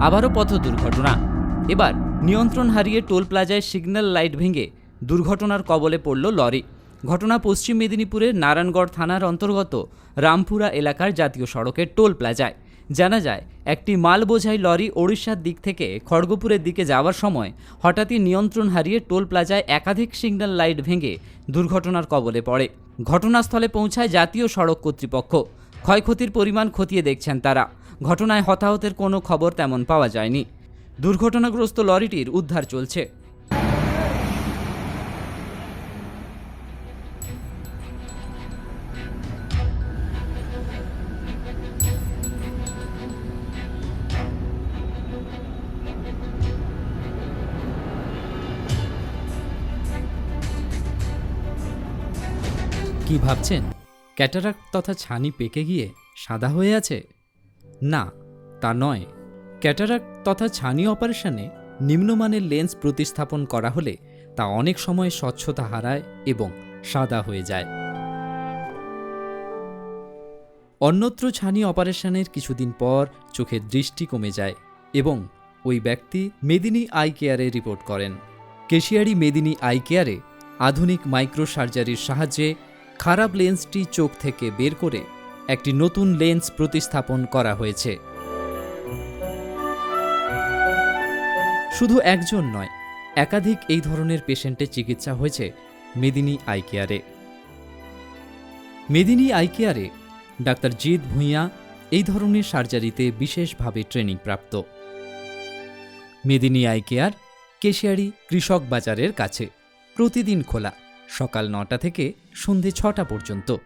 আবারও পথ দুর্ঘটনা। এবার নিয়ন্ত্রণ হারিয়ে টোল প্লাজায় সিগন্যাল লাইট ভেঙে দুর্ঘটনার কবলে পড়ল লরি। ঘটনা পশ্চিম মেদিনীপুরের নারায়ণগড় থানার অন্তর্গত রামপুরা এলাকার জাতীয় সড়কের টোল প্লাজায়। জানা যায়, একটি মাল বোঝাই লরি ওড়িশার দিক থেকে খড়গপুরের দিকে যাওয়ার সময় হঠাৎই নিয়ন্ত্রণ হারিয়ে টোল প্লাজায় একাধিক সিগন্যাল লাইট ভেঙে দুর্ঘটনার কবলে পড়ে। ঘটনাস্থলে পৌঁছায় জাতীয় সড়ক কর্তৃপক্ষ। ক্ষয়ক্ষতির পরিমাণ খতিয়ে দেখছেন তারা। ঘটনায় হতাহতের কোনো খবর তেমন পাওয়া যায়নি। দুর্ঘটনাগ্রস্ত লরিটির উদ্ধার চলছে। কি ভাবছেন? ক্যাটারাক্ট তথা ছানি পেকে গিয়ে সাদা হয়ে আছে? না, তা নয়। ক্যাটারাক্ট তথা ছানি অপারেশনে নিম্নমানের লেন্স প্রতিস্থাপন করা হলে তা অনেক সময় স্বচ্ছতা হারায় এবং সাদা হয়ে যায়। অন্যত্র ছানি অপারেশনের কিছুদিন পর চোখের দৃষ্টি কমে যায় এবং ওই ব্যক্তি মেদিনী আই কেয়ারে রিপোর্ট করেন। কেশিয়ারি মেদিনী আই কেয়ারে আধুনিক মাইক্রো সার্জারির সাহায্যে খারাপ লেন্সটি চোখ থেকে বের করে একটি নতুন লেন্স প্রতিস্থাপন করা হয়েছে। শুধু একজন নয়, একাধিক এই ধরনের পেশেন্টের চিকিৎসা হয়েছে মেদিনী আই কেয়ারে। মেদিনী আই কেয়ারে ডাক্তার জিৎ ভূঁইয়া এই ধরনের সার্জারিতে বিশেষভাবে ট্রেনিং প্রাপ্ত। মেদিনী আই কেয়ার, কেশিয়ারি কৃষক বাজারের কাছে, প্রতিদিন খোলা, সকাল নটা থেকে সন্ধে ছটা পর্যন্ত।